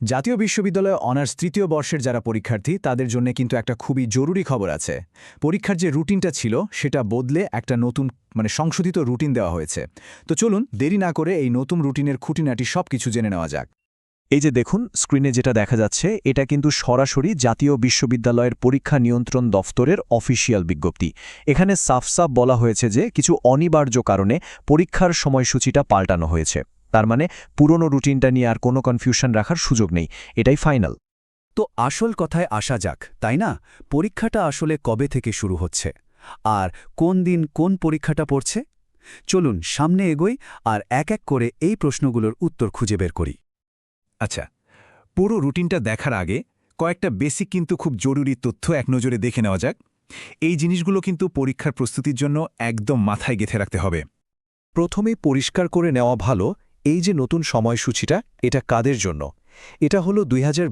জাতীয় বিশ্ববিদ্যালয়ে অনার্স তৃতীয় বর্ষের যারা পরীক্ষার্থী, তাদের জন্য কিন্তু একটা খুবই জরুরি খবর আছে। পরীক্ষার যে রুটিনটা ছিল, সেটা বদলে একটা নতুন মানে সংশোধিত রুটিন দেওয়া হয়েছে। তো চলুন, দেরি না করে এই নতুন রুটিনের খুঁটিনাটি সব কিছু জেনে নেওয়া যাক। এই যে দেখুন, স্ক্রিনে যেটা দেখা যাচ্ছে, এটা কিন্তু সরাসরি জাতীয় বিশ্ববিদ্যালয়ের পরীক্ষা নিয়ন্ত্রণ দফতরের অফিসিয়াল বিজ্ঞপ্তি। এখানে সাফ সাফ বলা হয়েছে যে, কিছু অনিবার্য কারণে পরীক্ষার সময়সূচিটা পাল্টানো হয়েছে। তার মানে পুরনো রুটিনটা নিয়ে আর কোনো কনফিউশন রাখার সুযোগ নেই, এটাই ফাইনাল তো আসল কথায় আসা যাক, তাই না? পরীক্ষাটা আসলে কবে থেকে শুরু হচ্ছে? আর কোন দিন কোন পরীক্ষাটা পড়ছে? চলুন সামনে এগোই আর এক এক করে এই প্রশ্নগুলোর উত্তর খুঁজে বের করি। আচ্ছা পুরো রুটিনটা দেখার আগে কয়েকটা বেসিক কিন্তু খুব জরুরি তথ্য এক নজরে দেখে নেওয়া যাক। এই জিনিসগুলো কিন্তু পরীক্ষার প্রস্তুতির জন্য একদম মাথায় গেঁথে রাখতে হবে। প্রথমে পরিষ্কার করে নেওয়া ভালো এই যে নতুন সময়সূচিটা, এটা কাদের জন্য? এটা হলো দুই হাজার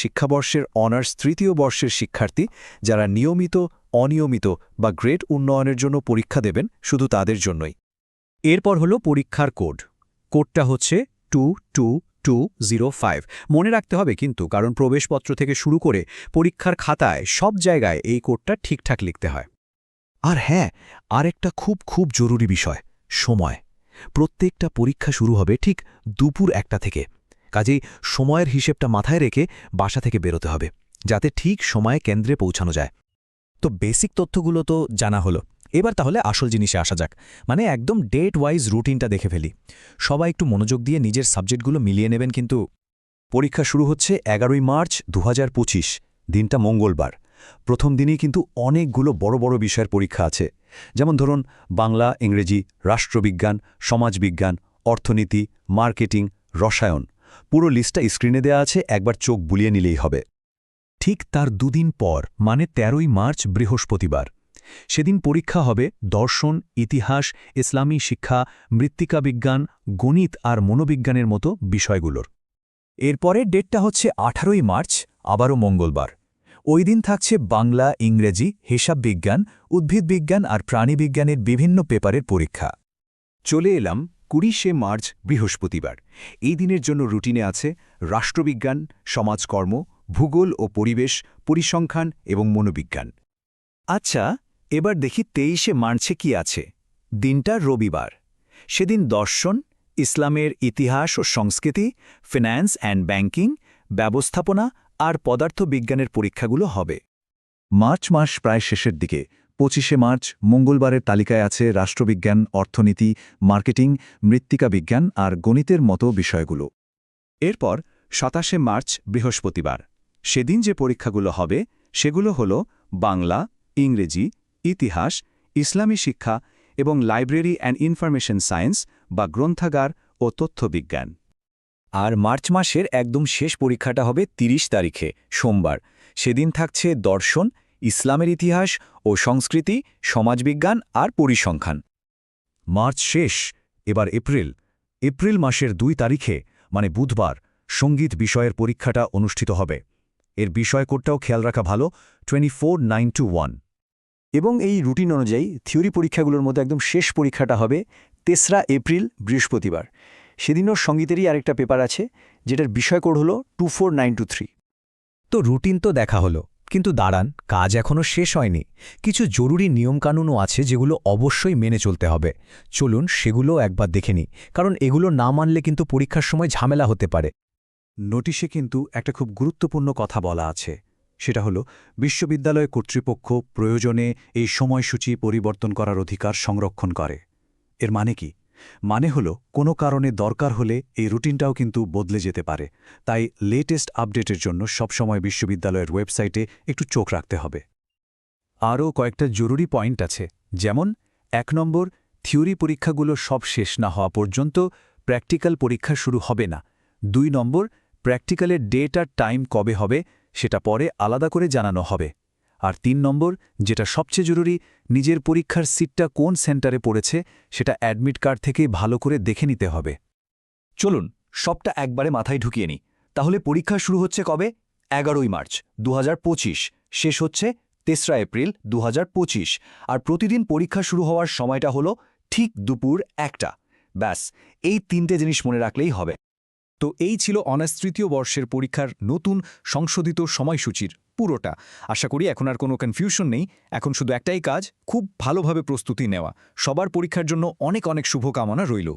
শিক্ষাবর্ষের অনার্স তৃতীয় বর্ষের শিক্ষার্থী যারা নিয়মিত, অনিয়মিত বা গ্রেড উন্নয়নের জন্য পরীক্ষা দেবেন শুধু তাদের জন্যই। এরপর হলো পরীক্ষার কোড। কোডটা হচ্ছে two two two zero five. মনে রাখতে হবে কিন্তু, কারণ প্রবেশপত্র থেকে শুরু করে পরীক্ষার খাতায় সব জায়গায় এই কোডটা ঠিকঠাক লিখতে হয়। আর হ্যাঁ আরেকটা খুব খুব জরুরি বিষয়, সময়। প্রত্যেকটা পরীক্ষা শুরু হবে ঠিক দুপুর একটা থেকে। কাজেই সময়ের হিসেবটা মাথায় রেখে বাসা থেকে বেরোতে হবে, যাতে ঠিক সময়ে কেন্দ্রে পৌঁছানো যায়। তো বেসিক তথ্যগুলো তো জানা হলো। এবার তাহলে আসল জিনিসে আসা যাক। মানে একদম ডেট ওয়াইজ রুটিনটা দেখে ফেলি। সবাই একটু মনোযোগ দিয়ে নিজের সাবজেক্টগুলো মিলিয়ে নেবেন কিন্তু পরীক্ষা শুরু হচ্ছে এগারোই মার্চ দু হাজার পঁচিশ, দিনটা মঙ্গলবার। প্রথম দিনেই কিন্তু অনেকগুলো বড় বড় বিষয়ের পরীক্ষা আছে। যেমন ধরুন, বাংলা, ইংরেজি, রাষ্ট্রবিজ্ঞান, সমাজবিজ্ঞান, অর্থনীতি, মার্কেটিং, রসায়ন। পুরো লিস্টটা স্ক্রিনে দেয়া আছে, একবার চোখ বুলিয়ে নিলেই হবে। ঠিক তার দুদিন পর মানে তেরোই মার্চ, বৃহস্পতিবার। সেদিন পরীক্ষা হবে দর্শন, ইতিহাস, ইসলামী শিক্ষা, মৃত্তিকা বিজ্ঞান, গণিত আর মনোবিজ্ঞানের মতো বিষয়গুলোর। এরপরের ডেটটা হচ্ছে আঠারোই মার্চ, আবারও মঙ্গলবার। ওই দিন থাকছে বাংলা, ইংরেজি, হিসাব বিজ্ঞান আর প্রাণীবিজ্ঞানের বিভিন্ন পেপারের পরীক্ষা। চলে এলাম কুড়িশে মার্চ, বৃহস্পতিবার। এই দিনের জন্য রুটিনে আছে রাষ্ট্রবিজ্ঞান, সমাজকর্ম, ভূগোল ও পরিবেশ, পরিসংখ্যান এবং মনোবিজ্ঞান। আচ্ছা এবার দেখি তেইশে মার্চে কি আছে। দিনটা রবিবার। সেদিন দর্শন, ইসলামের ইতিহাস ও সংস্কৃতি, ফিন্যান্স অ্যান্ড ব্যাংকিং, ব্যবস্থাপনা আর পদার্থবিজ্ঞানের পরীক্ষাগুলো হবে। মার্চ মাস প্রায় শেষের দিকে, পঁচিশে মার্চ, মঙ্গলবারের তালিকায় আছে রাষ্ট্রবিজ্ঞান, অর্থনীতি, মার্কেটিং, মৃত্তিকা বিজ্ঞান আর গণিতের মতো বিষয়গুলো। এরপর সাতাশে মার্চ, বৃহস্পতিবার। সেদিন যে পরীক্ষাগুলো হবে, সেগুলো হল বাংলা, ইংরেজি, ইতিহাস, ইসলামী শিক্ষা এবং লাইব্রেরি অ্যান্ড ইনফরমেশন সায়েন্স বা গ্রন্থাগার ও তথ্যবিজ্ঞান। আর মার্চ মাসের একদম শেষ পরীক্ষাটা হবে ৩০ তারিখে, সোমবার। সেদিন থাকছে দর্শন, ইসলামের ইতিহাস ও সংস্কৃতি, সমাজবিজ্ঞান আর পরিসংখ্যান। মার্চ শেষ, এবার এপ্রিল। এপ্রিল মাসের দুই তারিখে মানে বুধবার, সংগীত বিষয়ের পরীক্ষাটা অনুষ্ঠিত হবে। এর বিষয় কোডটাও খেয়াল রাখা ভালো টোয়েন্টি এবং এই রুটিন অনুযায়ী থিওরি পরীক্ষাগুলোর মধ্যে একদম শেষ পরীক্ষাটা হবে তেসরা এপ্রিল, বৃহস্পতিবার। সেদিনও সঙ্গীতেরই আরেকটা পেপার আছে, যেটার বিষয় কোড হল টু তো রুটিন তো দেখা হলো, কিন্তু দাঁড়ান, কাজ এখনও শেষ হয়নি। কিছু জরুরি নিয়মকানুনও আছে যেগুলো অবশ্যই মেনে চলতে হবে। চলুন সেগুলো একবার দেখে নিই, কারণ এগুলো না মানলে কিন্তু পরীক্ষার সময় ঝামেলা হতে পারে। নোটিশে কিন্তু একটা খুব গুরুত্বপূর্ণ কথা বলা আছে, সেটা হলো বিশ্ববিদ্যালয় কর্তৃপক্ষ প্রয়োজনে এই সময়সূচি পরিবর্তন করার অধিকার সংরক্ষণ করে। এর মানে কি? মানে হল, কোনো কারণে দরকার হলে এই রুটিনটাও কিন্তু বদলে যেতে পারে। তাই লেটেস্ট আপডেটের জন্য সবসময় বিশ্ববিদ্যালয়ের ওয়েবসাইটে একটু চোখ রাখতে হবে। আরও কয়েকটা জরুরি পয়েন্ট আছে। যেমন, এক নম্বর, থিওরি পরীক্ষাগুলো সব শেষ না হওয়া পর্যন্ত প্র্যাকটিক্যাল পরীক্ষা শুরু হবে না। দুই নম্বর, প্র্যাকটিক্যালের ডেট আর টাইম কবে হবে, সেটা পরে আলাদা করে জানানো হবে। আর তিন নম্বর, যেটা সবচেয়ে জরুরি, নিজের পরীক্ষার সিটটা কোন সেন্টারে পড়েছে, সেটা অ্যাডমিট কার্ড থেকে ভালো করে দেখে নিতে হবে। চলুন, সবটা একবারে মাথায় ঢুকিয়ে নিই। তাহলে পরীক্ষা শুরু হচ্ছে কবে? এগারোই মার্চ, দুহাজার পঁচিশ। শেষ হচ্ছে তেসরা এপ্রিল, দুহাজার পঁচিশ। আর প্রতিদিন পরীক্ষা শুরু হওয়ার সময়টা হলো ঠিক দুপুর একটা। ব্যাস, এই তিনটে জিনিস মনে রাখলেই হবে। তো এই ছিল অনার্স তৃতীয় বর্ষের পরীক্ষার নতুন, সংশোধিত সময়সূচির পুরোটা। আশা করি এখন আর কোনো কনফিউশন নেই। এখন শুধু একটাই কাজ, খুব ভালোভাবে প্রস্তুতি নেওয়া। সবার পরীক্ষার জন্য অনেক অনেক শুভকামনা রইল।